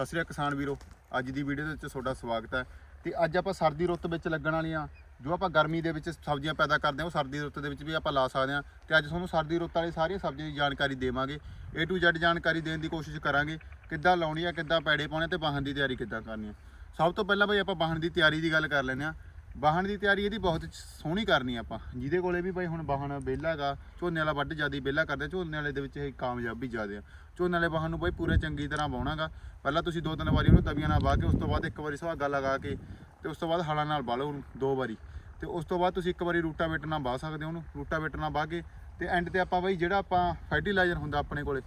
ਸਤਿ ਸ੍ਰੀ ਅਕਾਲ ਕਿਸਾਨ ਵੀਰੋ। ਅੱਜ ਦੀ ਵੀਡੀਓ ਦੇ ਵਿੱਚ ਤੁਹਾਡਾ ਸਵਾਗਤ ਹੈ। ਤੇ ਅੱਜ ਆਪਾਂ ਸਰਦੀ ਰੁੱਤ ਵਿੱਚ ਲੱਗਣ ਵਾਲੀਆਂ ਜੋ ਆਪਾਂ ਗਰਮੀ ਦੇ ਵਿੱਚ ਸਬਜ਼ੀਆਂ ਪੈਦਾ ਕਰਦੇ ਹਾਂ, ਉਹ ਸਰਦੀ ਰੁੱਤ ਦੇ ਵਿੱਚ ਵੀ ਆਪਾਂ ਲਾ ਸਕਦੇ ਹਾਂ। ਤੇ ਅੱਜ ਤੁਹਾਨੂੰ ਸਰਦੀ ਰੁੱਤ ਵਾਲੀ ਸਾਰੀਆਂ ਸਬਜ਼ੀਆਂ ਦੀ ਜਾਣਕਾਰੀ ਦੇਵਾਂਗੇ। A to Z ਜਾਣਕਾਰੀ ਦੇਣ ਦੀ ਕੋਸ਼ਿਸ਼ ਕਰਾਂਗੇ ਕਿੱਦਾਂ ਲਾਉਣੀ ਆ, ਕਿੱਦਾਂ ਪੈੜੇ ਪਾਉਣੇ ਤੇ ਬਾਹਣ ਦੀ ਤਿਆਰੀ ਕਿੱਦਾਂ ਕਰਨੀ ਹੈ ਸਭ ਤੋਂ ਪਹਿਲਾਂ ਬਈ ਆਪਾਂ ਬਾਹਣ ਦੀ ਤਿਆਰੀ ਦੀ ਗੱਲ ਕਰ ਲੈਂਦੇ ਹਾਂ। ਬਾਹਣ ਦੀ ਤਿਆਰੀ ਇਹਦੀ ਬਹੁਤ ਸੋਹਣੀ ਕਰਨੀ ਆ ਆਪਾਂ। ਜਿਹਦੇ ਕੋਲੇ ਵੀ ਬਈ ਹੁਣ ਬਾਹਣ ਵਿਹਲਾ ਗਾ ਝੋਨੇ ਵਾਲਾ ਵੱਢ ਜ਼ਿਆਦਾ ਵਿਹਲਾ ਕਰਦੇ, ਝੋਨੇ ਵਾਲੇ ਦੇ ਵਿੱਚ ਇਹ ਕਾਮਯਾਬੀ ਜ਼ਿਆਦਾ ਆ। ਝੋਨੇ ਵਾਲੇ ਬਾਹਣ ਨੂੰ ਬਾਈ ਪੂਰੇ ਚੰਗੀ ਤਰ੍ਹਾਂ ਵਾਹੁਣਾਗਾ। ਪਹਿਲਾਂ ਤੁਸੀਂ ਦੋ ਤਿੰਨ ਵਾਰੀ ਉਹਨੂੰ ਤਵੀਆਂ ਨਾਲ ਵਾਹ ਕੇ ਉਸ ਤੋਂ ਬਾਅਦ ਇੱਕ ਵਾਰੀ ਸੁਹਾਗਾ ਲਗਾ ਕੇ ਤੇ ਉਸ ਤੋਂ ਬਾਅਦ ਹਲਾਂ ਨਾਲ ਵਾਹ ਲਓ ਉਹਨੂੰ, ਦੋ ਵਾਰੀ। ਤੇ ਉਸ ਤੋਂ ਬਾਅਦ ਤੁਸੀਂ ਇੱਕ ਵਾਰੀ ਰੂਟਾਵੇਟਰ ਨਾਲ ਵਾਹ ਸਕਦੇ ਹੋ ਉਹਨੂੰ ਰੂਟਾਵੇਟਰ ਨਾਲ ਵਾਹ ਕੇ ਤੇ ਐਂਡ ਤੇ ਆਪਾਂ ਬਈ ਜਿਹੜਾ ਆਪਾਂ ਫਰਟੀਲਾਈਜ਼ਰ ਹੁੰਦਾ ਆਪਣੇ ਕੋਲੇ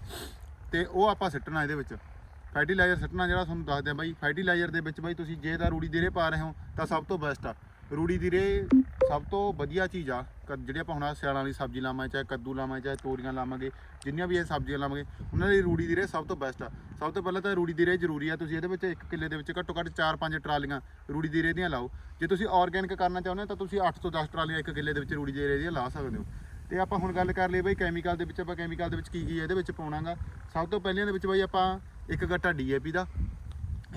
ਤੇ ਉਹ ਆਪਾਂ ਸਿੱਟਣਾ ਇਹਦੇ ਵਿੱਚ। ਫਰਟੀਲਾਈਜ਼ਰ ਸਿੱਟਣਾ ਜਿਹੜਾ ਤੁਹਾਨੂੰ ਦੱਸਦੇ ਆ ਬਾਈ ਫਰਟੀਲਾਈਜ਼ਰ ਦੇ ਵਿੱਚ ਬਾਈ ਤੁਸੀਂ ਜੇ ਤਾਂ ਰੂੜੀ ਦੇਰੇ ਪਾ ਰਹੇ ਹੋ ਤਾਂ ਸਭ ਤੋਂ ਬੈਸਟ ਆ। ਰੂੜੀ ਦੀ ਰੇ ਸਭ ਤੋਂ ਵਧੀਆ ਚੀਜ਼ ਆ, ਕ- ਜਿਹੜੀ ਆਪਾਂ ਹੁਣ ਆਹ ਸਿਆਲਾਂ ਵਾਲੀ ਸਬਜ਼ੀ ਲਾਵਾਂ ਚਾਹੇ ਕੱਦੂ ਲਾਵਾਂ ਚਾਹੇ ਤੋਰੀਆਂ ਲਾਵਾਂਗੇ, ਜਿੰਨੀਆਂ ਵੀ ਇਹ ਸਬਜ਼ੀਆਂ ਲਾਵਾਂਗੇ, ਉਹਨਾਂ ਲਈ ਰੂੜੀ ਦੀ ਰੇ ਸਭ ਤੋਂ ਬੈਸਟ ਆ। ਸਭ ਤੋਂ ਪਹਿਲਾਂ ਤਾਂ ਰੂੜੀ ਦੀ ਰੇ ਜ਼ਰੂਰੀ ਆ, ਤੁਸੀਂ ਇਹਦੇ ਵਿੱਚ ਇੱਕ ਕਿੱਲੇ ਦੇ ਵਿੱਚ ਘੱਟੋ ਘੱਟ 4-5 ਟਰਾਲੀਆਂ ਰੂੜੀ ਦੀ ਰੇ ਦੀਆਂ ਲਾਓ। ਜੇ ਤੁਸੀਂ ਆਰਗੈਨਿਕ ਕਰਨਾ ਚਾਹੁੰਦੇ ਹੋ, ਤਾਂ ਤੁਸੀਂ 8 ਤੋਂ 10 ਟਰਾਲੀਆਂ ਇੱਕ ਕਿੱਲੇ ਦੇ ਵਿੱਚ ਰੂੜੀ ਦੀ ਰੇ ਦੀਆਂ ਲਾ ਸਕਦੇ ਹੋ। ਤੇ ਆਪਾਂ ਹੁਣ ਗੱਲ ਕਰ ਲਈ ਬਈ ਕੈਮੀਕਲ ਦੇ ਵਿੱਚ, ਆਪਾਂ ਕੈਮੀਕਲ ਦੇ ਵਿੱਚ ਕੀ ਕੀ ਇਹਦੇ ਵਿੱਚ ਪਾਉਣਾਗਾ। ਸਭ ਤੋਂ ਪਹਿਲਾਂ ਦੇ ਵਿੱਚ ਬਈ ਆਪਾਂ ਇੱਕ ਗੱਟਾ ਡੀਏਪੀ ਦਾ,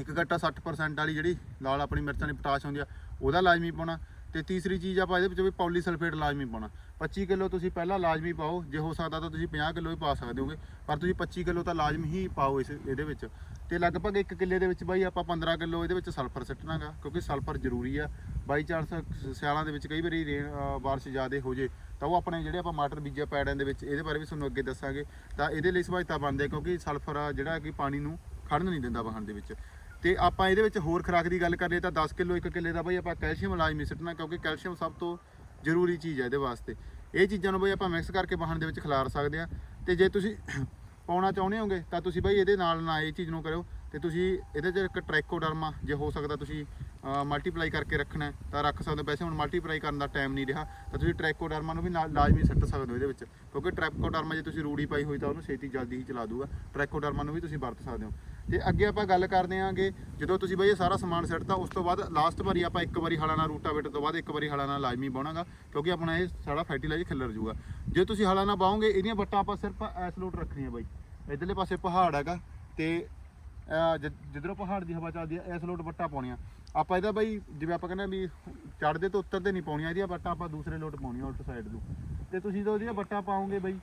ਇੱਕ ਗੱਟਾ 60% ਵਾਲੀ ਜਿਹੜੀ ਲਾਲ ਆਪਣੀ ਮਿਰਚਾਂ ਦੀ ਪੋਟਾਸ਼ ਹੁੰਦੀ ਆ ਉਹਦਾ ਲਾਜ਼ਮੀ ਪਾਉਣਾ। ਤੇ ਤੀਸਰੀ ਚੀਜ਼ ਆਪਾਂ ਇਹਦੇ ਵਿੱਚ ਵੀ ਪੋਲੀਸਲਫੇਟ ਲਾਜ਼ਮੀ ਪਾਉਣਾ। 25 ਕਿਲੋ ਤੁਸੀਂ ਪਹਿਲਾਂ ਲਾਜ਼ਮੀ ਪਾਓ। ਜੇ ਹੋ ਸਕਦਾ ਤਾਂ ਤੁਸੀਂ 50 ਕਿਲੋ ਵੀ ਪਾ ਸਕਦੇ ਹੋਗੇ। ਪਰ ਤੁਸੀਂ 25 ਕਿਲੋ ਤਾਂ ਲਾਜ਼ਮੀ ਹੀ ਪਾਓ ਇਸ ਇਹਦੇ ਵਿੱਚ। ਤੇ ਲਗਭਗ 1 ਕਿੱਲੇ ਦੇ ਵਿੱਚ ਬਾਈ ਆਪਾਂ 15 ਕਿਲੋ ਇਹਦੇ ਵਿੱਚ ਸਲਫਰ ਸਿੱਟਣਾਗਾ, ਕਿਉਂਕਿ ਸਲਫਰ ਜ਼ਰੂਰੀ ਆ। ਬਾਈ ਚਾਂਸ ਸਿਆਲਾਂ ਦੇ ਵਿੱਚ ਕਈ ਵਾਰੀ ਰੇਨ ਬਾਰਿਸ਼ ਜ਼ਿਆਦਾ ਹੋ ਜੇ, ਤਾਂ ਉਹ ਆਪਣੇ ਜਿਹੜੇ ਆਪਾਂ ਮਾਟਰ ਬੀਜਿਆ ਪੈੜਾਂ ਦੇ ਵਿੱਚ, ਇਹਦੇ ਬਾਰੇ ਵੀ ਤੁਹਾਨੂੰ ਅੱਗੇ ਦੱਸਾਂਗੇ। ਤਾਂ ਇਹਦੇ ਲਈ ਸਹਾਇਤਾ ਬਣਦੇ ਕਿਉਂਕਿ ਸਲਫਰ ਆ ਜਿਹੜਾ ਕਿ ਪਾਣੀ ਨੂੰ ਖੜਨ ਨਹੀਂ ਦਿੰਦਾ ਵਾਹਣ ਦੇ ਵਿੱਚ। ਤੇ ਆਪਾਂ ਇਹਦੇ ਵਿੱਚ ਹੋਰ ਖੁਰਾਕ ਦੀ ਗੱਲ ਕਰ ਕਰੀਏ ਤਾਂ 10 ਕਿਲੋ, ਇੱਕ ਕਿੱਲੇ ਦਾ ਬਈ ਆਪਾਂ ਕੈਲਸ਼ੀਅਮ ਲਾਜ਼ਮੀ ਸਿੱਟਣਾ ਕਿਉਂਕਿ ਕੈਲਸ਼ੀਅਮ ਸਭ ਤੋਂ ਜ਼ਰੂਰੀ ਚੀਜ਼ ਹੈ ਇਹਦੇ ਵਾਸਤੇ। ਇਹ ਚੀਜ਼ਾਂ ਨੂੰ ਬਈ ਆਪਾਂ ਮਿਕਸ ਕਰਕੇ ਵਾਹਣ ਦੇ ਵਿੱਚ ਖਿਲਾਰ ਸਕਦੇ ਆ ਤੇ ਜੇ ਤੁਸੀਂ ਪਾਉਣਾ ਚਾਹੁੰਦੇ ਹੋਗੇ ਤਾਂ ਤੁਸੀਂ ਬਈ ਇਹਦੇ ਨਾਲ ਨਾ ਇਹ ਚੀਜ਼ ਨੂੰ ਕਰਿਓ। ਤੇ ਤੁਸੀਂ ਇਹਦੇ 'ਚ ਇੱਕ ਟ੍ਰੈਕੋਡਰਮਾ, ਜੇ ਹੋ ਸਕਦਾ ਤੁਸੀਂ ਮਲਟੀਪਲਾਈ ਕਰਕੇ ਰੱਖਣਾ ਤਾਂ ਰੱਖ ਸਕਦੇ ਹੋ। ਵੈਸੇ ਹੁਣ ਮਲਟੀਪਲਾਈ ਕਰਨ ਦਾ ਟਾਈਮ ਨਹੀਂ ਰਿਹਾ, ਤਾਂ ਤੁਸੀਂ ਟ੍ਰੈਕੋਡਰਮਾ ਨੂੰ ਵੀ ਨਾਲ ਲਾਜ਼ਮੀ ਸਿੱਟ ਸਕਦੇ ਹੋ ਇਹਦੇ ਵਿੱਚ। ਕਿਉਂਕਿ ਟ੍ਰੈਕੋਡਰਮਾ ਜੇ ਤੁਸੀਂ ਰੂੜੀ ਪਾਈ ਹੋਈ ਤਾਂ ਉਹਨੂੰ ਛੇਤੀ ਜਲਦੀ ਹੀ ਚਲਾ ਦੂਗਾ। ਟ੍ਰੈਕੋਡਰਮਾ ਨੂੰ ਵੀ ਤੁਸੀਂ ਵਰਤ ਸਕਦੇ ਹੋ। ਤੇ ਅੱਗੇ ਆਪਾਂ ਗੱਲ ਕਰਦੇ ਆਂਗੇ ਜਦੋਂ ਤੁਸੀਂ ਬਈ ਇਹ ਸਾਰਾ ਸਮਾਨ ਸਿੱਟਦਾ ਉਸ ਤੋਂ ਬਾਅਦ ਲਾਸਟ ਵਾਰੀ ਆਪਾਂ ਇੱਕ ਵਾਰੀ ਹਲਾ ਨਾਲ ਰੂਟਾਵੇਟਰ ਤੋਂ ਬਾਅਦ ਇੱਕ ਵਾਰੀ ਹਲਾ ਨਾਲ ਲਾਜ਼ਮੀ ਬਾਉਣਾਗਾ ਕਿਉਂਕਿ ਆਪਣਾ ਇਹ ਸਾਰਾ ਫਰਟੀਲਾਈਜ਼ਰ ਖਿਲਰ ਜੂਗਾ ਜੇ ਤੁਸੀਂ ਹਲਾ ਨਾਲ ਬਾਓਗੇ ਇਹਦੀਆਂ ਵੱਟਾਂ ਆਪਾਂ ਸਿਰਫ ਐਸਲੋਟ ਰੱਖਣੀਆਂ ਬਾਈ। ਇਧਰਲੇ ਪਾਸੇ ਪਹਾੜ ਹੈਗਾ, ਤੇ ਜਿੱਧਰੋਂ ਪਹਾੜ ਦੀ ਹਵਾ ਚੱਲਦੀ ਹੈ ਇਸ ਲੋਟ ਵੱਟਾਂ ਪਾਉਣੀਆਂ। ਆਪਾਂ ਇਹਦਾ ਬਾਈ, ਜਿਵੇਂ ਆਪਾਂ ਕਹਿੰਦੇ ਆ ਵੀ ਚੜਦੇ ਤੋਂ ਉੱਤਰਦੇ ਨਹੀਂ ਪਾਉਣੀਆਂ, ਇਹਦੀਆਂ ਵੱਟਾਂ ਆਪਾਂ ਦੂਸਰੇ ਲੋਟ ਪਾਉਣੀਆਂ ਉਲਟ ਸਾਈਡ ਨੂੰ। ਤੇ ਤੁਸੀਂ ਜਦੋਂ ਇਹਦੀਆਂ ਵੱਟਾਂ ਪਾਉਂਗੇ ਬਈ।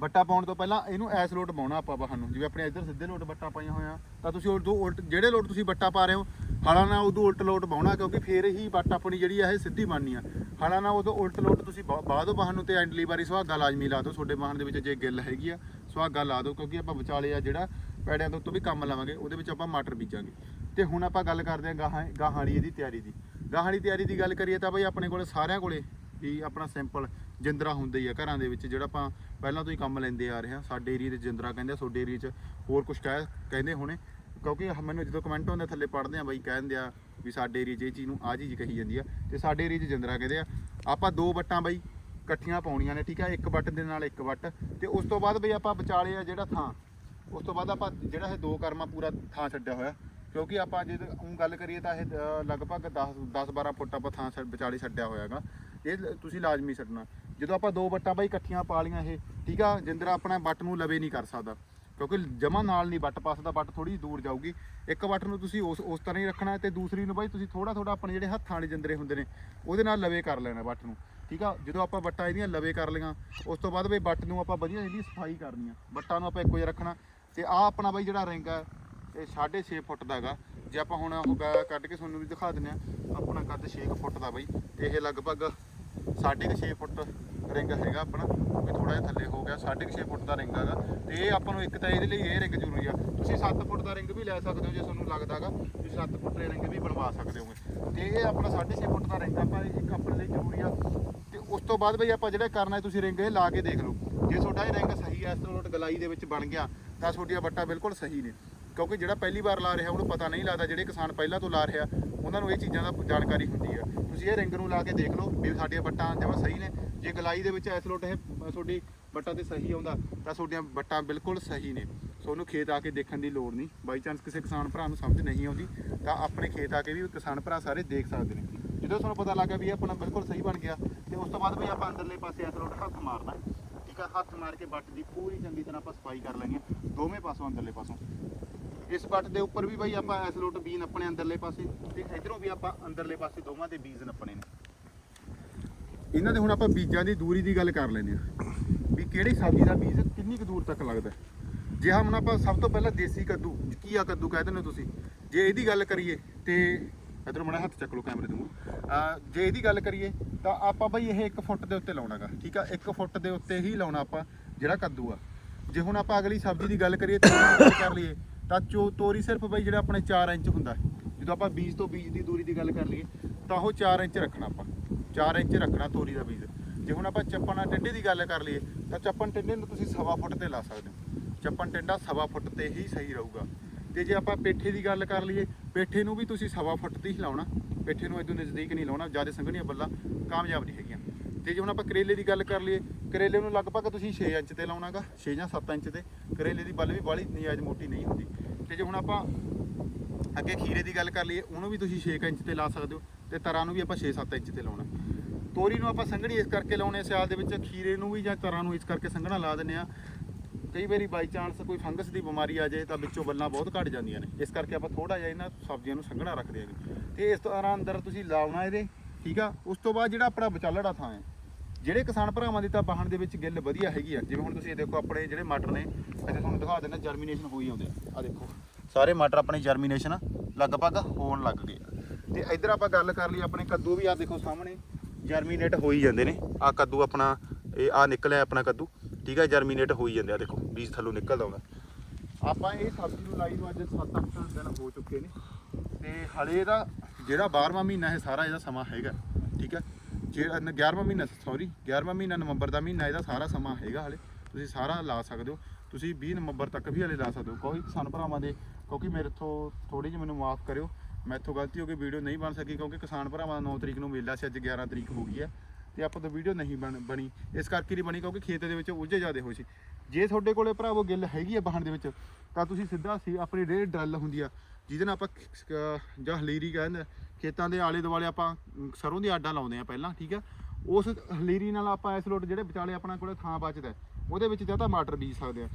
ਵੱਟਾ ਪਾਉਣ ਤੋਂ ਪਹਿਲਾਂ ਇਹਨੂੰ ਐਸ ਲੋਟ ਪਾਉਣਾ ਆਪਾਂ ਬਾਹਰ ਨੂੰ ਜਿਵੇਂ ਆਪਣੇ ਇੱਧਰ ਸਿੱਧੇ ਲੋਟ ਵੱਟਾ ਪਾਈਆਂ ਹੋਇਆ ਤਾਂ ਤੁਸੀਂ ਉਦੋਂ ਉਲਟ, ਜਿਹੜੇ ਲੋਟ ਤੁਸੀਂ ਵੱਟਾ ਪਾ ਰਹੇ ਹੋ, ਹਾਲਾਂ ਨਾਲ ਉਦੋਂ ਉਲਟ ਲੋਟ ਪਾਉਣਾ, ਕਿਉਂਕਿ ਫੇਰ ਹੀ ਵੱਟ ਆਪਣੀ ਜਿਹੜੀ ਆ ਇਹ ਸਿੱਧੀ ਬਣਨੀ ਆ। ਹਾਲਾਂ ਨਾਲ ਉਦੋਂ ਉਲਟ ਲੋਟ ਤੁਸੀਂ ਬਾ- ਬਾਅਦ ਦੋ ਬਾਹਰ ਨੂੰ ਤੇ ਐਂਡਲੀ ਵਾਰੀ ਸੁਹਾਗਾ ਲਾਜ਼ਮੀ ਲਾ ਦਿਓ, ਤੁਹਾਡੇ ਬਾਹਰ ਦੇ ਵਿੱਚ ਜੇ ਗਿੱਲ ਹੈਗੀ ਆ, ਸੁਹਾਗਾ ਲਾ ਦਿਓ, ਕਿਉਂਕਿ ਆਪਾਂ ਵਿਚਾਲੇ ਆ ਜਿਹੜਾ ਪੈੜਿਆਂ ਦੇ ਉੱਤੋਂ ਵੀ ਕੰਮ ਲਵਾਂਗੇ, ਉਹਦੇ ਵਿੱਚ ਆਪਾਂ ਮਟਰ ਬੀਜਾਂਗੇ। ਤੇ ਹੁਣ ਆਪਾਂ ਗੱਲ ਕਰਦੇ ਹਾਂ ਗਾਹਾਂ ਗਾਹਾਂ ਦੀ ਤਿਆਰੀ ਦੀ। ਗਾਹਾਂ ਤਿਆਰੀ ਦੀ ਗੱਲ ਕਰੀਏ ਤਾਂ ਬਈ ਆਪਣੇ ਕੋਲੇ ਸਾਰਿਆਂ ਕੋਲੇ ਵੀ ਆਪਣਾ ਸਿੰਪਲ ਜਿੰਦਰਾ ਹੁੰਦਾ ਹੀ ਆ ਘਰਾਂ ਦੇ ਵਿੱਚ, ਜਿਹੜਾ ਆਪਾਂ ਪਹਿਲਾਂ ਤੋਂ ਹੀ ਕੰਮ ਲੈਂਦੇ ਆ ਰਹੇ ਹਾਂ। ਸਾਡੇ ਏਰੀਆ ਦੇ ਜਿੰਦਰਾ ਕਹਿੰਦੇ ਆ, ਤੁਹਾਡੇ ਏਰੀਆ 'ਚ ਹੋਰ ਕੁਝ ਕਹਿ, ਕਹਿੰਦੇ ਹੋਣੇ। ਕਿਉਂਕਿ ਮੈਨੂੰ ਜਦੋਂ ਕਮੈਂਟ ਹੁੰਦੇ ਥੱਲੇ ਪੜ੍ਹਦੇ ਆ ਬਈ, ਕਹਿੰਦੇ ਆ ਵੀ ਸਾਡੇ ਏਰੀਆ 'ਚ ਇਹ ਚੀਜ਼ ਨੂੰ ਆ ਚੀਜ਼ ਕਹੀ ਜਾਂਦੀ ਆ। ਤੇ ਸਾਡੇ ਏਰੀਆ 'ਚ ਜਿੰਦਰਾ ਕਹਿੰਦੇ ਆ, ਆਪਾਂ ਦੋ ਵੱਟਾਂ ਬਈ ਇਕੱਠੀਆਂ ਪਾਉਣੀਆਂ ਨੇ, ਠੀਕ ਆ? ਇੱਕ ਵੱਟ ਦੇ ਨਾਲ ਇੱਕ ਵੱਟ। ਤੇ ਉਸ ਤੋਂ ਬਾਅਦ ਬਈ ਆਪਾਂ ਵਿਚਾਲੇ ਆ ਜਿਹੜਾ ਥਾਂ ਉਸ ਤੋਂ ਬਾਅਦ ਆਪਾਂ ਜਿਹੜਾ ਇਹ ਦੋ ਕਰਮਾ ਪੂਰਾ ਥਾਂ ਛੱਡਿਆ ਹੋਇਆ ਕਿਉਂਕਿ ਆਪਾਂ ਜੇ ਉਹ ਗੱਲ ਕਰੀਏ ਤਾਂ ਇਹ ਅ, ਲਗਭਗ 10 10 12 ਫੁੱਟ ਆਪਾਂ ਥਾਂ ਛੱਡ- ਵਿਚਾਲੇ ਛੱਡਿਆ ਹੋਇਆਗਾ ਇਹ ਲ- ਤੁਸੀਂ ਲਾਜ਼ਮੀ ਛੱਡਣਾ। ਜਦੋਂ ਆਪਾਂ ਦੋ ਵੱਟਾਂ ਬਾਈ ਇਕੱਠੀਆਂ ਪਾ ਲੀਆਂ ਇਹ ਠੀਕ ਆ ਜਿੰਦਰਾ ਆਪਣਾ ਵੱਟ ਨੂੰ ਲਵੇ ਨਹੀਂ ਕਰ ਸਕਦਾ ਕਿਉਂਕਿ ਜਮਾ ਨਾਲ ਨਹੀਂ ਵੱਟ ਪਾ ਸਕਦਾ ਵੱਟ ਥੋੜੀ ਦੂਰ ਜਾਊਗੀ। ਇੱਕ ਵੱਟ ਨੂੰ ਤੁਸੀਂ ਉਸ ਉਸ ਤਰ੍ਹਾਂ ਹੀ ਰੱਖਣਾ ਤੇ ਦੂਸਰੀ ਨੂੰ ਬਾਈ ਤੁਸੀਂ ਥੋੜਾ ਥੋੜਾ ਆਪਣੇ ਜਿਹੜੇ ਹੱਥਾਂ ਵਾਲੇ ਜਿੰਦਰੇ ਹੁੰਦੇ ਨੇ ਉਹਦੇ ਨਾਲ ਲਵੇ ਕਰ ਲੈਣਾ ਵੱਟ ਨੂੰ ਠੀਕ ਆ? ਜਦੋਂ ਆਪਾਂ ਵੱਟਾਂ ਇਹਦੀਆਂ ਲਵੇ ਕਰ ਲਈਆਂ ਉਸ ਤੋਂ ਬਾਅਦ ਬਈ ਵੱਟ ਨੂੰ ਆਪਾਂ ਵਧੀਆ ਇਹਦੀ ਸਫ਼ਾਈ ਕਰਨੀ ਆ। ਵੱਟਾਂ ਨੂੰ ਆਪਾਂ ਇੱਕੋ ਜਿਹਾ ਰੱਖਣਾ। ਤੇ ਆ ਆਪਣਾ ਬਾਈ ਜਿਹੜਾ ਰਿੰਗ ਆ, ਇਹ 6.5 ਫੁੱਟ ਦਾ ਹੈਗਾ। ਜੇ ਆਪਾਂ ਹੁਣ ਉਹ ਕੱਢ ਕੇ ਤੁਹਾਨੂੰ ਵੀ ਦਿਖਾ ਦਿੰਦੇ ਆ ਆਪਣਾ ਕੱਦ 6 ਫੁੱਟ ਦਾ ਬਾਈ। ਤੇ ਇਹ ਲਗਭਗ 6.5 ਫੁੱਟ ਰਿੰਗ ਹੈਗਾ ਆਪਣਾ। ਵੀ ਥੋੜਾ ਜਿਹਾ ਥੱਲੇ ਹੋ ਗਿਆ 6.5 ਫੁੱਟ ਦਾ ਰਿੰਗ ਹੈਗਾ। ਤੇ ਇਹ ਆਪਾਂ ਨੂੰ ਇੱਕ ਤਾਂ ਇਹਦੇ ਲਈ ਇਹ ਰਿੰਗ ਜ਼ਰੂਰੀ ਆ। ਤੁਸੀਂ 7 ਫੁੱਟ ਦਾ ਰਿੰਗ ਵੀ ਲੈ ਸਕਦੇ ਹੋ ਜੇ ਤੁਹਾਨੂੰ ਲੱਗਦਾਗਾ ਤੁਸੀਂ 7 ਫੁੱਟ ਦੇ ਰਿੰਗ ਵੀ ਬਣਵਾ ਸਕਦੇ ਹੋਗੇ। ਤੇ ਇਹ ਆਪਣਾ 6.5 ਫੁੱਟ ਦਾ ਰਿੰਗ ਆਪਾਂ ਇੱਕ ਆਪਣੇ ਲਈ ਜ਼ਰੂਰੀ ਆ। ਤੇ ਉਸ ਤੋਂ ਬਾਅਦ ਬਈ ਆਪਾਂ ਜਿਹੜਾ ਕਰਨਾ ਤੁਸੀਂ ਰਿੰਗ ਇਹ ਲਾ ਕੇ ਦੇਖ ਲਓ। ਜੇ ਤੁਹਾਡਾ ਇਹ ਰਿੰਗ ਸਹੀ ਐ ਐਸਟਰੋਨਟ ਗਲਾਈ ਦੇ ਵਿੱਚ ਬਣ ਗਿਆ ਤਾਂ ਤੁਹਾਡੀਆਂ ਵੱਟਾਂ ਬਿਲਕੁਲ ਸਹੀ ਨੇ। ਕਿਉਂਕਿ ਜਿਹੜਾ ਪਹਿਲੀ ਵਾਰ ਲਾ ਰਿਹਾ, ਉਹਨੂੰ ਪਤਾ ਨਹੀਂ ਲੱਗਦਾ ਜਿਹੜੇ ਕਿਸਾਨ ਪਹਿਲਾਂ ਤੋਂ ਲਾ ਰਿਹਾ, ਉਹਨਾਂ ਨੂੰ ਇਹ ਚੀਜ਼ਾਂ ਦਾ ਜਾਣਕਾਰੀ ਹੁੰਦੀ ਆ ਤੁਸੀਂ ਇਹ ਰਿੰਗ ਨੂੰ ਲਾ ਕੇ ਦੇਖ ਲਓ ਵੀ ਸਾਡੀਆਂ ਵੱਟਾਂ ਜਮਾਂ ਸਹੀ ਨੇ। ਜੇ ਗਲਾਈ ਦੇ ਵਿੱਚ ਐਸਲੋਟ ਇਹ ਤੁਹਾਡੀ ਵੱਟਾਂ ਤੇ ਸਹੀ ਆਉਂਦਾ, ਤਾਂ ਤੁਹਾਡੀਆਂ ਵੱਟਾਂ ਬਿਲਕੁਲ ਸਹੀ ਨੇ। ਸੋ ਉਹਨੂੰ ਖੇਤ ਆ ਕੇ ਦੇਖਣ ਦੀ ਲੋੜ ਨਹੀਂ। ਬਾਈ ਚਾਂਸ ਕਿਸੇ ਕਿਸਾਨ ਭਰਾ ਨੂੰ ਸਮਝ ਨਹੀਂ ਆਉਂਦੀ, ਤਾਂ ਆਪਣੇ ਖੇਤ ਆ ਕੇ ਵੀ ਕਿਸਾਨ ਭਰਾ ਸਾਰੇ ਦੇਖ ਸਕਦੇ ਨੇ। ਜਦੋਂ ਤੁਹਾਨੂੰ ਪਤਾ ਲੱਗਾ ਵੀ ਇਹ ਆਪਣਾ ਬਿਲਕੁਲ ਸਹੀ ਬਣ ਗਿਆ, ਤੇ ਉਸ ਤੋਂ ਬਾਅਦ ਵੀ ਆਪਾਂ ਅੰਦਰਲੇ ਪਾਸੇ ਐਸਲੋਟ ਹੱਥ ਮਾਰਨਾ। ਠੀਕ ਆ ਹੱਥ ਮਾਰ ਕੇ ਵੱਟ ਦੀ ਪੂਰੀ ਚੰਗੀ ਤਰ੍ਹਾਂ ਆਪਾਂ ਸਫ਼ਾਈ ਕਰ ਲੈਣੀ ਹੈ। ਦੋਵੇਂ ਪਾਸੋਂ ਅੰਦਰਲੇ ਪਾਸੋਂ। ਇਸ ਬੱਟ ਦੇ ਉੱਪਰ ਵੀ ਬਾਈ ਆਪਾਂ ਇਸ ਲੋਟ ਬੀਨ ਆਪਣੇ ਅੰਦਰਲੇ ਪਾਸੇ ਤੇ ਇਧਰੋਂ ਵੀ ਆਪਾਂ ਅੰਦਰਲੇ ਪਾਸੇ ਦੋਵਾਂ ਦੇ ਬੀਜ ਨੱਪਣੇ ਨੇ। ਇਹਨਾਂ ਦੇ ਹੁਣ ਆਪਾਂ ਬੀਜਾਂ ਦੀ ਦੂਰੀ ਦੀ ਗੱਲ ਕਰ ਲੈਂਦੇ ਆ ਵੀ ਕਿਹੜੀ ਸਬਜ਼ੀ ਦਾ ਬੀਜ ਕਿੰਨੀ ਕੁ ਦੂਰ ਤੱਕ ਲੱਗਦਾ ਹੈ। ਜੇ ਹੁਣ ਆਪਾਂ ਸਭ ਤੋਂ ਪਹਿਲਾਂ ਦੇਸੀ ਕੱਦੂ ਕੀਆ ਕੱਦੂ ਕਹਿ ਦਿੰਦੇ ਹੋ ਤੁਸੀਂ। ਜੇ ਇਹਦੀ ਗੱਲ ਕਰੀਏ ਤੇ ਇਧਰੋਂ ਮੜਾ ਹੱਥ ਚੱਕ ਲਓ ਕੈਮਰੇ ਤੋਂ ਆ ਜੇ ਇਹਦੀ ਗੱਲ ਕਰੀਏ, ਤਾਂ ਆਪਾਂ ਬਈ ਇਹ 1 ਫੁੱਟ ਦੇ ਉੱਤੇ ਲਾਉਣਾਗਾ, ਠੀਕ ਆ? 1 ਫੁੱਟ ਦੇ ਉੱਤੇ ਹੀ ਲਾਉਣਾ ਆਪਾਂ, ਜਿਹੜਾ ਕੱਦੂ ਆ। ਜੇ ਹੁਣ ਆਪਾਂ ਅਗਲੀ ਸਬਜ਼ੀ ਦੀ ਗੱਲ ਕਰੀਏ ਤੋਰੀ ਦੀ ਗੱਲ ਕਰ ਲਈਏ, ਤਾਂ ਚੋ ਤੋਰੀ ਸਿਰਫ ਬਈ ਜਿਹੜਾ ਆਪਣੇ 4 ਇੰਚ ਹੁੰਦਾ। ਜਦੋਂ ਆਪਾਂ ਬੀਜ ਤੋਂ ਬੀਜ ਦੀ ਦੂਰੀ ਦੀ ਗੱਲ ਕਰ ਲਈਏ, ਤਾਂ ਉਹ 4 ਇੰਚ ਰੱਖਣਾ ਆਪਾਂ। 4 ਇੰਚ ਰੱਖਣਾ ਤੋਰੀ ਦਾ ਬੀਜ। ਜੇ ਹੁਣ ਆਪਾਂ ਚੱਪਣਾ ਟਿੰਡੇ ਦੀ ਗੱਲ ਕਰ ਲਈਏ, ਤਾਂ ਚੱਪਣ ਟਿੰਡੇ ਨੂੰ ਤੁਸੀਂ ਸਵਾ ਫੁੱਟ ਤੇ ਲਾ ਸਕਦੇ ਹੋ। ਚੱਪਣ ਟਿੰਡਾ ਸਵਾ ਫੁੱਟ ਤੇ ਹੀ ਸਹੀ ਰਹੂਗਾ। ਤੇ ਜੇ ਆਪਾਂ ਪੇਠੇ ਦੀ ਗੱਲ ਕਰ ਲਈਏ ਪੇਠੇ ਨੂੰ ਵੀ ਤੁਸੀਂ ਸਵਾ ਫੁੱਟ ਤੇ ਹੀ ਲਾਉਣਾ ਪੇਠੇ ਨੂੰ ਇਦੋਂ ਨਜ਼ਦੀਕ ਨਹੀਂ ਲਾਉਣਾ, ਜ਼ਿਆਦਾ ਸੰਘਣੀਆਂ ਬੱਲਾਂ ਕਾਮਯਾਬ ਨਹੀਂ ਹੈਗੀਆਂ। ਤੇ ਜੇ ਹੁਣ ਆਪਾਂ ਕਰੇਲੇ ਦੀ ਗੱਲ ਕਰ ਲਈਏ, ਕਰੇਲੇ ਨੂੰ ਲਗਭਗ ਤੁਸੀਂ 6 ਇੰਚ ਤੇ ਲਾਉਣਾਗਾ 6 ਜਾਂ 7 ਇੰਚ ਤੇ। ਕਰੇਲੇ ਦੀ ਬੱਲ ਵੀ ਬਾਹਲੀ ਨਿਆਜ਼ ਮੋਟੀ ਨਹੀਂ ਹੁੰਦੀ। ਤੇ ਜੇ ਹੁਣ ਆਪਾਂ ਅੱਗੇ ਖੀਰੇ ਦੀ ਗੱਲ ਕਰ ਲਈਏ, ਉਹਨੂੰ ਵੀ ਤੁਸੀਂ 6 ਇੰਚ ਤੇ ਲਾ ਸਕਦੇ ਹੋ, ਤੇ ਤਰਾਂ ਨੂੰ ਵੀ ਆਪਾਂ 6-7 ਇੰਚ ਤੇ ਲਾਉਣਾ। ਤੋਰੀ ਨੂੰ ਆਪਾਂ ਸੰਘਣੀ ਇਸ ਕਰਕੇ ਲਾਉਣੇ ਸਿਆਲ ਦੇ ਵਿੱਚ ਖੀਰੇ ਨੂੰ ਵੀ ਜਾਂ ਤਰਾਂ ਨੂੰ ਇਸ ਕਰਕੇ ਸੰਘਣਾ ਲਾ ਦਿੰਦੇ ਆ ਕਈ ਵਾਰੀ ਬਾਈ ਚਾਂਸ ਕੋਈ ਫੰਗਸ ਦੀ ਬਿਮਾਰੀ ਆ ਜਾਏ ਤਾਂ ਵਿੱਚੋਂ ਬੱਲਾਂ ਬਹੁਤ ਘਟ ਜਾਂਦੀਆਂ ਨੇ। ਇਸ ਕਰਕੇ ਆਪਾਂ ਥੋੜਾ ਜਿਹਾ ਇਹਨਾਂ ਸਬਜ਼ੀਆਂ ਨੂੰ ਸੰਘਣਾ ਰੱਖਦੇ ਹਾਂ ਤੇ ਇਸ ਤਰ੍ਹਾਂ ਅੰਦਰ ਤੁਸੀਂ ਲਾਉਣਾ ਇਹਦੇ, ਠੀਕ ਆ? ਉਸ ਤੋਂ ਬਾਅਦ ਜਿਹੜਾ ਆਪਣਾ ਵਿਚਾਲੜਾ ਥਾਂ ਹੈ, ਜਿਹੜੇ ਕਿਸਾਨ ਭਰਾਵਾਂ ਦੀ ਤਾਂ ਬਾਹਣ ਦੇ ਵਿੱਚ ਗਿੱਲ ਵਧੀਆ ਹੈਗੀ ਆ। ਜਿਵੇਂ ਹੁਣ ਤੁਸੀਂ ਇਹ ਦੇਖੋ ਆਪਣੇ ਜਿਹੜੇ ਮਟਰ ਨੇ, ਇੱਥੇ ਤੁਹਾਨੂੰ ਦਿਖਾ ਦਿੰਦਾ ਜਰਮੀਨੇਸ਼ਨ ਹੋਈ ਆਉਂਦੇ ਆ। ਆਹ ਦੇਖੋ, ਸਾਰੇ ਮਟਰ ਆਪਣੇ ਜਰਮੀਨੇਸ਼ਨ ਲਗਭਗ ਹੋਣ ਲੱਗ ਗਏ ਆ। ਤੇ ਇੱਧਰ ਆਪਾਂ ਗੱਲ ਕਰ ਲਈ ਆਪਣੇ ਕੱਦੂ ਵੀ ਆ ਦੇਖੋ ਸਾਹਮਣੇ ਜਰਮੀਨੇਟ ਹੋਈ ਜਾਂਦੇ ਨੇ। ਆ ਕੱਦੂ ਆਪਣਾ, ਇਹ ਆ ਨਿਕਲਿਆ ਆਪਣਾ ਕੱਦੂ। ਠੀਕ ਹੈ ਜਰਮੀਨੇਟ ਹੋਈ ਜਾਂਦੇ ਆ, ਦੇਖੋ, ਬੀਜ ਥੱਲੋਂ ਨਿਕਲਦਾ ਹੁੰਦਾ। ਆਪਾਂ ਇਹ ਸਬਜ਼ੀ ਨੂੰ ਲਾਈ ਨੂੰ ਅੱਜ 7-8 ਦਿਨ ਹੋ ਚੁੱਕੇ ਨੇ। ਤੇ ਹਲੇ ਇਹਦਾ ਜਿਹੜਾ 12ਵਾਂ ਮਹੀਨਾ ਹੈ ਸਾਰਾ ਇਹਦਾ ਸਮਾਂ ਹੈਗਾ, ਠੀਕ ਹੈ ਜੇ 11ਵਾਂ ਮਹੀਨਾ ਸੌਰੀ 11ਵਾਂ ਮਹੀਨਾ ਨਵੰਬਰ ਦਾ ਮਹੀਨਾ ਇਹਦਾ ਸਾਰਾ ਸਮਾਂ ਹੈਗਾ ਹਲੇ। ਤੁਸੀਂ ਸਾਰਾ ਲਾ ਸਕਦੇ ਹੋ। ਤੁਸੀਂ 20 ਨਵੰਬਰ ਤੱਕ ਵੀ ਹਲੇ ਲਾ ਸਕਦੇ ਹੋ। ਕੋਈ ਕਿਸਾਨ ਭਰਾਵਾਂ ਦੇ, ਕਿਉਂਕਿ ਮੇਰੇ ਤੋਂ ਥੋੜੀ ਜਿਹੀ ਮੈਨੂੰ ਮਾਫ ਕਰਿਓ। ਮੈਥੋਂ ਗਲਤੀ ਹੋ ਗਈ ਵੀਡੀਓ ਨਹੀਂ ਬਣ ਸਕੀ, ਕਿਉਂਕਿ ਕਿਸਾਨ ਭਰਾਵਾਂ ਦਾ 9 ਤਰੀਕ ਨੂੰ ਮੇਲਾ ਸੀ, ਅੱਜ 11 ਤਰੀਕ ਹੋ ਗਈ ਹੈ ਤੇ ਆਪਾਂ ਤੋਂ ਵੀਡੀਓ ਨਹੀਂ ਬਣ ਬਣੀ। ਇਸ ਕਰਕੇ ਨਹੀਂ ਬਣੀ ਕਿਉਂਕਿ ਖੇਤ ਦੇ ਵਿੱਚ ਉਲਝੇ ਜ਼ਿਆਦੇ ਹੋਏ ਸੀ। ਜੇ ਤੁਹਾਡੇ ਕੋਲੇ ਭਰਾਵੋ ਗਿੱਲ ਹੈਗੀ ਆ ਬਾਹਣ ਦੇ ਵਿੱਚ ਤਾਂ ਤੁਸੀਂ ਸਿੱਧਾ ਸੀ ਆਪਣੀ ਰੇਹ ਡਰਲ ਹੁੰਦੀ ਆ ਜਿਹਦੇ ਨਾਲ ਆਪਾਂ ਖ- ਖ- ਜਾਂ ਹਲੀਰੀ ਕਹਿੰਦੇ ਖੇਤਾਂ ਦੇ ਆਲੇ ਦੁਆਲੇ ਆਪਾਂ ਅਮ, ਸਰੋਂ ਦੀ ਆਡਾਂ ਲਾਉਂਦੇ ਆ ਪਹਿਲਾਂ ਠੀਕ ਆ? ਉਸ ਹਲੀਰੀ ਨਾਲ ਆਪਾਂ ਇਸ ਲੋਟ ਜਿਹੜੇ ਵਿਚਾਲੇ ਆਪਣਾ ਕੋਲੇ ਥਾਂ ਬਚਦਾ ਹੈ, ਉਹਦੇ ਵਿੱਚ ਜਾਂ ਤਾਂ ਮਟਰ ਬੀਜ ਸਕਦੇ ਆ।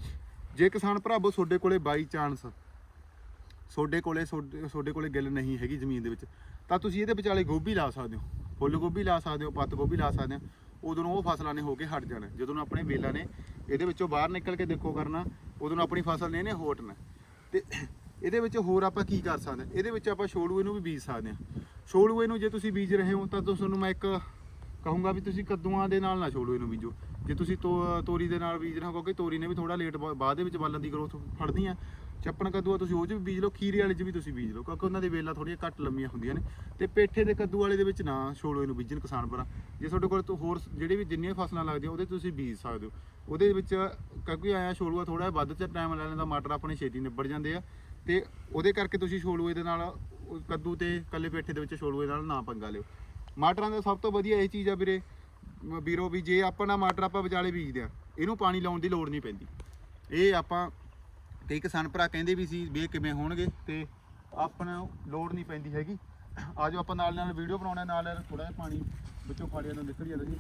ਜੇ ਕਿਸਾਨ ਭਰਾਵੋ ਤੁਹਾਡੇ ਕੋਲੇ ਬਾਈ ਚਾਂਸ ਤੁਹਾਡੇ ਕੋਲੇ ਤੁਹਾਡੇ ਤੁਹਾਡੇ ਕੋਲੇ ਗਿੱਲ ਨਹੀਂ ਹੈਗੀ ਜ਼ਮੀਨ ਦੇ ਵਿੱਚ ਤਾਂ ਤੁਸੀਂ ਇਹਦੇ ਵਿਚਾਲੇ ਗੋਭੀ ਲਾ ਸਕਦੇ ਹੋ। ਫੁੱਲ ਗੋਭੀ ਲਾ ਸਕਦੇ ਹੋ, ਪੱਤ ਗੋਭੀ ਲਾ ਸਕਦੇ ਹੋ, ਉਦੋਂ ਨੂੰ ਉਹ ਫਸਲਾਂ ਨੇ ਹੋ ਕੇ ਹਟ ਜਾਣਾ। ਜਦੋਂ ਆਪਣੇ ਵੇਲਾਂ ਨੇ ਇਹਦੇ ਵਿੱਚੋਂ ਬਾਹਰ ਨਿਕਲ ਕੇ ਦੇਖੋ ਕਰਨਾ, ਉਦੋਂ ਨੂੰ ਆਪਣੀ ਫਸਲ ਨੇ ਇਹਨੇ ਹੋਟਣਾ ਤੇ ਇਹਦੇ ਵਿੱਚ ਹੋਰ ਆਪਾਂ ਕੀ ਕਰ ਸਕਦੇ ਹਾਂ? ਇਹਦੇ ਵਿੱਚ ਆਪਾਂ ਛੋੜੂਏ ਨੂੰ ਵੀ ਬੀਜ ਸਕਦੇ ਹਾਂ। ਛੋੜੂਏ ਨੂੰ ਜੇ ਤੁਸੀਂ ਬੀਜ ਰਹੇ ਹੋ, ਤਾਂ ਤੁਹਾਨੂੰ ਮੈਂ ਇੱਕ ਕਹੂੰਗਾ ਵੀ ਤੁਸੀਂ ਕੱਦੂਆਂ ਦੇ ਨਾਲ ਨਾ ਛੋੜੂਏ ਨੂੰ ਬੀਜੋ। ਜੇ ਤੁਸੀਂ ਤੋ- ਤੋਰੀ ਦੇ ਨਾਲ ਬੀਜ ਰਹੇ ਹੋ ਕਿਉਂਕਿ ਤੋਰੀ ਨੇ ਵੀ ਥੋੜਾ ਲੇਟ ਬਾਅਦ ਦੇ ਵਿੱਚ ਬਾਲਣ ਦੀ ਗਰੋਥ ਫੜਦੀ ਆ। ਚੱਪਣ ਕੱਦੂਆ ਤੁਸੀਂ ਉਹ 'ਚ ਵੀ ਬੀਜ ਲਓ, ਖੀਰੇ ਵਾਲੇ 'ਚ ਵੀ ਤੁਸੀਂ ਬੀਜ ਲਓ, ਕਿਉਂਕਿ ਉਹਨਾਂ ਦੇ ਵੇਲਾਂ ਥੋੜੀਆਂ ਘੱਟ ਲੰਮੀਆਂ ਹੁੰਦੀਆਂ ਨੇ। ਤੇ ਪੇਠੇ ਦੇ ਕੱਦੂ ਵਾਲੇ ਦੇ ਵਿੱਚ ਨਾ ਛੋੜੋ ਇਹਨੂੰ ਬੀਜਣ ਕਿਸਾਨ ਭਰਾ। ਜੇ ਤੁਹਾਡੇ ਕੋਲ ਤੋਂ ਹੋਰ ਜਿਹੜੇ ਵੀ ਜਿੰਨੀਆਂ ਫਸਲਾਂ ਲੱਗਦੀਆਂ, ਉਹਦੇ 'ਚ ਤੁਸੀਂ ਬੀਜ ਸਕਦੇ ਹੋ। ਉਹਦੇ ਵਿੱਚ ਕਿਉਂਕਿ ਆਇਆ ਛੋੜੂਆ ਥੋੜਾ ਵੱਧ ਚ ਟਾਈਮ ਲੈ ਲੈਂਦਾ, ਮਟਰ ਆਪਣੇ ਛੇਤੀ ਨਿਬੜ ਜਾਂਦੇ ਆ। ਤੇ ਉਹਦੇ ਕਰਕੇ ਤੁਸੀਂ ਛੋਲੂਏ ਦੇ ਨਾਲ ਕੱਦੂ ਤੇ ਕੱਲੇ ਪੇਠੇ ਦੇ ਵਿੱਚ ਛੋਲੂਏ ਨਾਲ ਨਾ ਪੰਗਾ ਲਿਓ। ਮਟਰਾਂ ਦਾ ਸਭ ਤੋਂ ਵਧੀਆ ਇਹ ਚੀਜ਼ ਆ ਵੀਰੇ ਵੀਰੋ ਵੀ ਜੇ ਆਪਣਾ ਮਟਰ ਆਪਾਂ ਵਿਚਾਲੇ ਬੀਜਦੇ ਆ, ਇਹਨੂੰ ਪਾਣੀ ਲਾਉਣ ਦੀ ਲੋੜ ਨਹੀਂ ਪੈਂਦੀ। ਇਹ ਆਪਾਂ ਕਈ ਕਿਸਾਨ ਭਰਾ ਕਹਿੰਦੇ ਵੀ ਸੀ ਵੀ ਇਹ ਕਿਵੇਂ ਹੋਣਗੇ ਤੇ ਆਪਣਾ ਲੋੜ ਨਹੀਂ ਪੈਂਦੀ ਹੈਗੀ। ਆਜੋ ਆਪਾਂ ਨਾਲ ਨਾਲ ਵੀਡੀਓ ਬਣਾਉਣਾ, ਨਾਲ ਨਾਲ ਥੋੜਾ ਜਿਹਾ ਪਾਣੀ ਵਿੱਚੋਂ ਫਾੜਿਆਂ ਤੋਂ ਨਿਕਲ ਜਾਂਦਾ ਜੀ।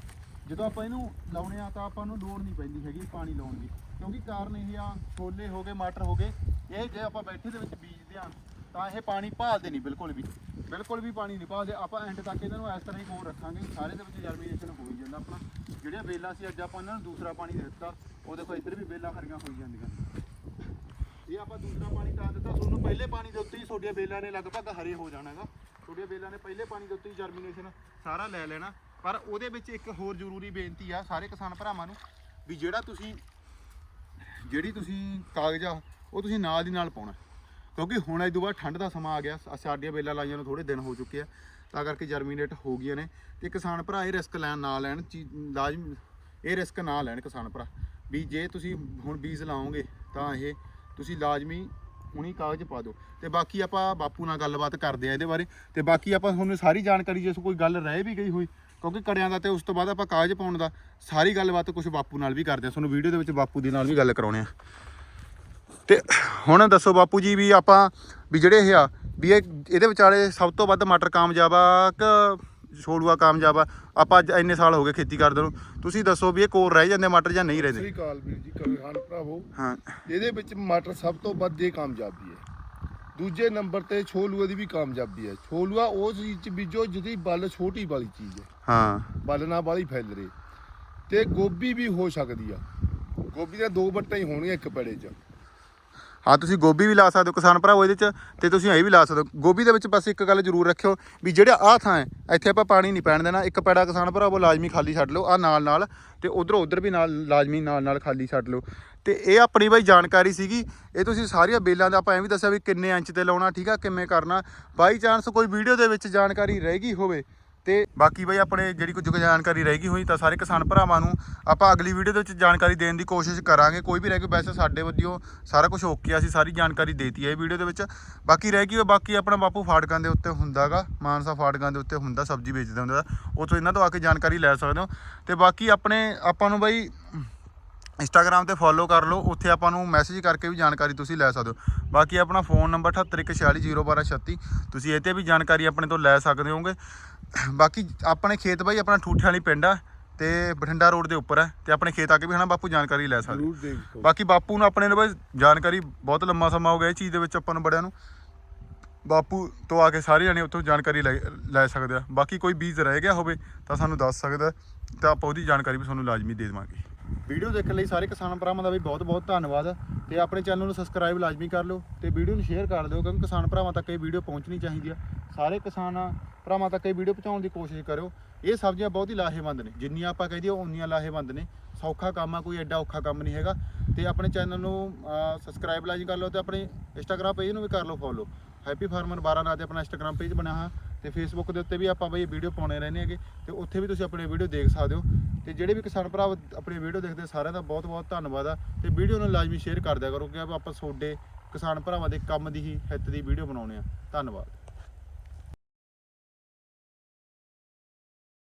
ਜਦੋਂ ਆਪਾਂ ਇਹਨੂੰ ਲਾਉਣੇ ਆ ਤਾਂ ਆਪਾਂ ਨੂੰ ਲੋੜ ਨਹੀਂ ਪੈਂਦੀ ਹੈਗੀ ਪਾਣੀ ਲਾਉਣ ਦੀ, ਕਿਉਂਕਿ ਕਾਰਨ ਇਹ ਆ, ਛੋਲੇ ਹੋ ਗਏ, ਮਟਰ ਹੋ ਗਏ, ਇਹ ਜੇ ਆਪਾਂ ਬੈਠੇ ਦੇ ਵਿੱਚ ਬੀਜਦੇ ਆ, ਤਾਂ ਇਹ ਪਾਣੀ ਭਾਲਦੇ ਨਹੀਂ ਬਿਲਕੁਲ ਵੀ ਬਿਲਕੁਲ ਵੀ ਪਾਣੀ ਨਹੀਂ ਭਾਲਦੇ। ਆਪਾਂ ਐਂਡ ਤੱਕ ਇਹਨਾਂ ਨੂੰ ਇਸ ਤਰ੍ਹਾਂ ਹੀ ਕੋਲ ਰੱਖਾਂਗੇ, ਸਾਰੇ ਦੇ ਵਿੱਚ ਜਰਮੀਨੇਸ਼ਨ ਹੋ ਹੀ ਜਾਂਦਾ ਆਪਣਾ। ਜਿਹੜੀਆਂ ਬੇਲਾਂ ਸੀ, ਅੱਜ ਆਪਾਂ ਇਹਨਾਂ ਨੂੰ ਦੂਸਰਾ ਪਾਣੀ ਦੇ ਦਿੱਤਾ, ਉਹ ਦੇਖੋ ਇੱਧਰ ਵੀ ਬੇਲਾਂ ਹਰੀਆਂ ਹੋਈ ਜਾਂਦੀਆਂ ਇਹ ਆਪਾਂ ਦੂਸਰਾ ਪਾਣੀ ਤਾਂ ਦਿੱਤਾ, ਤੁਹਾਨੂੰ ਪਹਿਲੇ ਪਾਣੀ ਦੇ ਉੱਤੇ ਹੀ ਤੁਹਾਡੀਆਂ ਬੇਲਾਂ ਨੇ ਲਗਭਗ ਹਰੇ ਹੋ ਜਾਣਾ ਹੈਗਾ ਤੁਹਾਡੀਆਂ ਬੇਲਾਂ ਨੇ ਪਹਿਲੇ ਪਾਣੀ ਦੇ ਉੱਤੇ ਹੀ ਜਰਮੀਨੇਸ਼ਨ ਸਾਰਾ ਲੈ ਲੈਣਾ। ਪਰ ਉਹਦੇ ਵਿੱਚ ਇੱਕ ਹੋਰ ਜ਼ਰੂਰੀ ਬੇਨਤੀ ਆ ਸਾਰੇ ਕਿਸਾਨ ਭਰਾਵਾਂ ਨੂੰ, ਵੀ ਜਿਹੜਾ ਤੁਸੀਂ ਜਿਹੜੀ ਤੁਸੀਂ ਕਾਗਜ਼ ਆ, ਉਹ ਤੁਸੀਂ ਨਾਲ ਦੀ ਨਾਲ ਪਾਉਣਾ। ਕਿਉਂਕਿ ਹੁਣ ਇਹ ਤੋਂ ਬਾਅਦ ਠੰਡ ਦਾ ਸਮਾਂ ਆ ਗਿਆ ਸ- ਸਾਡੀਆਂ ਬੇਲਾਂ ਲਾਈਆਂ ਨੂੰ ਥੋੜੇ ਦਿਨ ਹੋ ਚੁੱਕੇ ਆ। ਤਾਂ ਕਰਕੇ ਜਰਮੀਨੇਟ ਹੋ ਗਈਆਂ ਨੇ। ਤੇ ਕਿਸਾਨ ਭਰਾ, ਇਹ ਰਿਸਕ ਲੈਣ ਨਾ ਲੈਣ, ਚੀ- ਲਾਜ਼ਮ ਇਹ ਰਿਸਕ ਨਾ ਲੈਣ ਕਿਸਾਨ ਭਰਾ। ਵੀ ਜੇ ਤੁਸੀਂ ਹੁਣ ਬੀਜ ਲਾਓਗੇ, ਤਾਂ ਇਹ ਤੁਸੀਂ ਲਾਜ਼ਮੀ ਹੁਣੀ ਕਾਗਜ਼ ਪਾ ਦਿਓ। ਤੇ ਬਾਕੀ ਆਪਾਂ ਬਾਪੂ ਨਾਲ ਗੱਲਬਾਤ ਕਰਦੇ ਆ ਇਹਦੇ ਬਾਰੇ। ਤੇ ਬਾਕੀ ਆਪਾਂ ਤੁਹਾਨੂੰ ਸਾਰੀ ਜਾਣਕਾਰੀ ਜੇ ਕੋਈ ਗੱਲ ਰਹਿ ਵੀ ਗਈ ਹੋਈ, ਕਿਉਂਕਿ ਕੜਿਆਂ ਦਾ ਤੇ ਉਸ ਤੋਂ ਬਾਅਦ ਆਪਾਂ ਕਾਗਜ਼ ਪਾਉਣ ਦਾ ਸਾਰੀ ਗੱਲਬਾਤ ਕੁਝ ਬਾਪੂ ਨਾਲ ਵੀ ਕਰਦੇ ਆ। ਤੁਹਾਨੂੰ ਵੀਡੀਓ ਦੇ ਵਿੱਚ ਬਾਪੂ ਦੇ ਨਾਲ ਵੀ ਗੱਲ ਕਰਾਉਣੇ ਆ। ਤੇ ਹੁਣ ਦੱਸੋ ਬਾਪੂ ਜੀ ਵੀ ਆਪਾਂ ਵੀ ਜਿਹੜੇ ਇਹ ਆ, ਵੀ ਇਹ ਇਹਦੇ ਵਿਚਾਲੇ ਸਭ ਤੋਂ ਵੱਧ ਮਟਰ ਕਾਮਯਾਬ ਆ ਕਿ ਛੋੜੂਆ ਕਾਮਯਾਬ ਆ। ਆਪਾਂ ਅੱਜ ਇੰਨੇ ਸਾਲ ਹੋ ਗਏ ਖੇਤੀ ਕਰਦੇ ਨੂੰ। ਤੁਸੀਂ ਦੱਸੋ ਵੀ ਇਹ ਕੋਲ ਰਹਿ ਜਾਂਦੇ ਮਟਰ ਜਾਂ ਨਹੀਂ ਸਤਿ ਰਹਿੰਦੇ ਸ੍ਰੀ ਅਕਾਲ ਵੀਰ ਜੀ ਕਿਸਾਨ ਭਰਾਵੋ। ਹਾਂ। ਇਹਦੇ ਵਿੱਚ ਮਟਰ ਸਭ ਤੋਂ ਵੱਧ ਇਹ ਕਾਮਯਾਬੀ ਹੈ। ਦੂਜੇ ਨੰਬਰ ਤੇ ਛੋਲੂਏ ਦੀ ਵੀ ਕਾਮਯਾਬੀ ਹੈ। ਛੋਲੂਆ ਉਸ ਚੀਜ਼ ਚ ਬੀਜੋ ਜਿਹਦੀ ਬਲ ਛੋਟੀ ਵਾਲੀ ਚੀਜ਼ ਹੈ। ਹਾਂ। ਬਲ ਨਾਲ ਵਾਲੀ ਫੈਲ ਰੇ ਤੇ ਗੋਭੀ ਵੀ ਹੋ ਸਕਦੀ ਆ। ਗੋਭੀ ਦੀਆਂ ਦੋ ਬੱਟਾਂ ਹੀ ਹੋਣਗੀਆਂ ਇੱਕ ਪੜੇ 'ਚ। ਹਾਂ, ਤੁਸੀਂ ਗੋਭੀ ਵੀ ਲਾ ਸਕਦੇ ਹੋ, ਕਿਸਾਨ ਭਰਾਵੋ ਇਹਦੇ ਚ, ਤੇ ਤੁਸੀਂ ਇਹ ਵੀ ਲਾ ਸਕਦੇ ਹੋ। ਗੋਭੀ ਦੇ ਵਿੱਚ ਬਸ ਇੱਕ ਗੱਲ ਜ਼ਰੂਰ ਰੱਖਿਓ ਵੀ ਜਿਹੜਾ ਆਹ ਥਾਂ ਹੈ, ਇੱਥੇ ਆਪਾਂ ਪਾਣੀ ਨਹੀਂ ਪੈਣ ਦੇਣਾ। ਇੱਕ ਪੈੜਾ ਕਿਸਾਨ ਭਰਾਵੋ ਲਾਜ਼ਮੀ ਖਾਲੀ ਛੱਡ ਲਓ ਆ ਨਾਲ ਨਾਲ, ਤੇ ਉਧਰੋਂ ਉਧਰ ਵੀ ਨਾਲ ਲਾਜ਼ਮੀ ਨਾਲ ਨਾਲ ਖਾਲੀ ਛੱਡ ਲਓ। ਤੇ ਇਹ ਆਪਣੀ ਬਾਈ ਜਾਣਕਾਰੀ ਸੀਗੀ, ਇਹ ਤੁਸੀਂ ਸਾਰੀਆਂ ਬੇਲਾਂ ਦਾ ਆਪਾਂ ਐਵੇਂ ਵੀ ਦੱਸਿਆ ਵੀ ਕਿੰਨੇ ਇੰਚ ਤੇ ਲਾਉਣਾ, ਠੀਕ ਆ, ਕਿਵੇਂ ਕਰਨਾ। ਬਾਈ ਚਾਂਸ ਕੋਈ ਵੀਡੀਓ ਦੇ ਵਿੱਚ ਜਾਣਕਾਰੀ ਰਹਿ ਗਈ ਹੋਵੇ ਤੇ ਬਾਕੀ ਬਈ ਆਪਣੇ ਜਿਹੜੀ ਕੁਝ ਕੁ ਜਾਣਕਾਰੀ ਰਹਿ ਗਈ ਹੋਈ ਤਾਂ ਸਾਰੇ ਕਿਸਾਨ ਭਰਾਵਾਂ ਨੂੰ ਆਪਾਂ ਅਗਲੀ ਵੀਡੀਓ ਦੇ ਵਿੱਚ ਜਾਣਕਾਰੀ ਦੇਣ ਦੀ ਕੋਸ਼ਿਸ਼ ਕਰਾਂਗੇ। ਕੋਈ ਵੀ ਰਹਿ ਗਈ, ਵੈਸੇ ਸਾਡੇ ਵੱਲੋਂ ਸਾਰਾ ਕੁਝ ਓਕੇ ਅਸੀਂ ਸਾਰੀ ਜਾਣਕਾਰੀ ਦੇਤੀ ਹੈ ਇਹ ਵੀਡੀਓ ਦੇ ਵਿੱਚ। ਬਾਕੀ ਰਹਿ ਗਈ ਉਹ ਬਾਕੀ ਆਪਣਾ ਬਾਪੂ ਫਾਟਕਾਂ ਦੇ ਉੱਤੇ ਹੁੰਦਾਗਾ, ਮਾਨਸਾ ਫਾਟਕਾਂ ਦੇ ਉੱਤੇ ਹੁੰਦਾ, ਸਬਜ਼ੀ ਵੇਚਦਾ ਹੁੰਦਾ। ਉੱਥੋਂ ਇਹਨਾਂ ਤੋਂ ਆ ਕੇ ਜਾਣਕਾਰੀ ਲੈ ਸਕਦੇ ਹੋ। ਤੇ ਬਾਕੀ ਆਪਣੇ, ਆਪਾਂ ਨੂੰ ਬਈ ਇੰਸਟਾਗ੍ਰam ਤੇ ਫੋਲੋ ਕਰ ਲਓ ਉੱਥੇ ਆਪਾਂ ਨੂੰ ਮੈਸੇਜ ਕਰਕੇ ਵੀ ਜਾਣਕਾਰੀ ਤੁਸੀਂ ਲੈ ਸਕਦੇ ਹੋ। ਬਾਕੀ ਆਪਣਾ ਫੋਨ ਨੰਬਰ 7814601236 ਤੁਸੀਂ ਇਹ ਤੇ ਵੀ ਜਾਣਕਾਰੀ ਆਪਣੇ ਤੋਂ ਲੈ ਸਕਦੇ ਹੋਗੇ ਬਾਕੀ ਆਪਣੇ ਖੇਤ ਬਾਈ ਆਪਣਾ ਠੂਠੇ ਵਾਲੀ ਪਿੰਡ ਆ ਤੇ ਬਠਿੰਡਾ ਰੋਡ ਦੇ ਉੱਪਰ ਹੈ ਤੇ ਆਪਣੇ ਖੇਤ ਆ ਕੇ ਵੀ ਹਨਾ ਬਾਪੂ ਜਾਣਕਾਰੀ ਲੈ ਸਕਦੇ ਬਾਕੀ ਬਾਪੂ ਨੂੰ ਆਪਣੇ ਨੂੰ ਬਾਈ ਜਾਣਕਾਰੀ ਬਹੁਤ ਲੰਮਾ ਸਮਾਂ ਹੋ ਗਿਆ ਇਹ ਚੀਜ਼ ਦੇ ਵਿੱਚ ਆਪਾਂ ਨੂੰ ਬੜਿਆਂ ਨੂੰ। ਬਾਪੂ ਤੋਂ ਆ ਕੇ ਸਾਰੇ ਜਣੇ ਉੱਥੋਂ ਜਾਣਕਾਰੀ ਲੈ ਸਕਦੇ ਆ। ਬਾਕੀ ਕੋਈ ਬੀਜ ਰਹਿ ਗਿਆ ਹੋਵੇ ਤਾਂ ਸਾਨੂੰ ਦੱਸ ਸਕਦਾ ਤਾਂ ਆਪਾਂ ਉਹਦੀ ਜਾਣਕਾਰੀ ਵੀ ਤੁਹਾਨੂੰ ਲਾਜ਼ਮੀ ਦੇ ਦੇਵਾਂਗੇ। ਵੀਡੀਓ ਦੇਖਣ ਲਈ ਸਾਰੇ ਕਿਸਾਨ ਭਰਾਵਾਂ ਦਾ ਵੀ ਬਹੁਤ ਬਹੁਤ ਧੰਨਵਾਦ ਤੇ ਆਪਣੇ ਚੈਨਲ ਨੂੰ ਸਬਸਕ੍ਰਾਈਬ ਲਾਜ਼ਮੀ ਕਰ ਲਓ ਤੇ ਵੀਡੀਓ ਨੂੰ ਸ਼ੇਅਰ ਕਰ ਦਿਓ ਕਿਉਂਕਿ ਕਿਸਾਨ ਭਰਾਵਾਂ ਤੱਕ ਇਹ ਵੀਡੀਓ ਪਹੁੰਚਣੀ ਚਾਹੀਦੀ ਆ। ਸਾਰੇ ਕਿਸਾਨ ਭਰਾਵਾਂ ਤੱਕ ਇਹ ਵੀਡੀਓ ਪਹੁੰਚਾਉਣ ਦੀ ਕੋਸ਼ਿਸ਼ ਕਰਿਓ। ਇਹ ਸਬਜ਼ੀਆਂ ਬਹੁਤ ਹੀ ਲਾਹੇਵੰਦ ਨੇ। ਜਿੰਨੀਆਂ ਆਪਾਂ ਕਹਦੇ ਉਨੀਆਂ ਲਾਹੇਵੰਦ ਨੇ। ਸੌਖਾ ਕੰਮ ਆ, ਕੋਈ ਐਡਾ ਔਖਾ ਕੰਮ ਨਹੀਂ ਹੈਗਾ। ਤੇ ਆਪਣੇ ਚੈਨਲ ਨੂੰ ਸਬਸਕ੍ਰਾਈਬ ਲਾਜ਼ਮੀ ਕਰ ਲਓ ਤੇ ਆਪਣੇ ਇੰਸਟਾਗ੍ਰam ਪੇਜ ਨੂੰ ਵੀ ਕਰ ਲਓ ਫੋਲੋ ਹੈਪੀ ਫਾਰਮਰ 12 ਨਾਂ ਤੇ ਆਪਣਾ ਇੰਸਟਾਗ੍ਰam ਪੇਜ ਬਣਿਆ ਹੋਇਆ। ਤੇ ਫੇਸਬੁੱਕ ਦੇ ਉੱਤੇ ਵੀ ਆਪਾਂ ਬਈ ਵੀਡੀਓ ਪਾਉਣੇ ਰਹਿੰਦੇ ਹੈਗੇ ਤੇ ਉੱਥੇ ਵੀ ਤੁਸੀਂ ਆਪਣੇ ਵੀਡੀਓ ਦੇਖ ਸਕਦੇ ਹੋ। ਤੇ ਜਿਹੜੇ ਵੀ ਕਿਸਾਨ ਭਰਾ ਆਪਣੀ ਵੀਡੀਓ ਦੇਖਦੇ ਸਾਰਿਆਂ ਦਾ ਬਹੁਤ ਬਹੁਤ ਧੰਨਵਾਦ ਆ। ਤੇ ਵੀਡੀਓ ਨੂੰ ਲਾਜ਼ਮੀ ਸ਼ੇਅਰ ਕਰ ਦਿਆ ਕਰੋ ਕਿ ਆਪਾਂ ਤੁਹਾਡੇ ਕਿਸਾਨ ਭਰਾਵਾਂ ਦੇ ਕੰਮ ਦੀ ਹੀ ਹਿੱਤ ਦੀ ਵੀਡੀਓ ਬਣਾਉਣੇ ਆ। ਧੰਨਵਾਦ।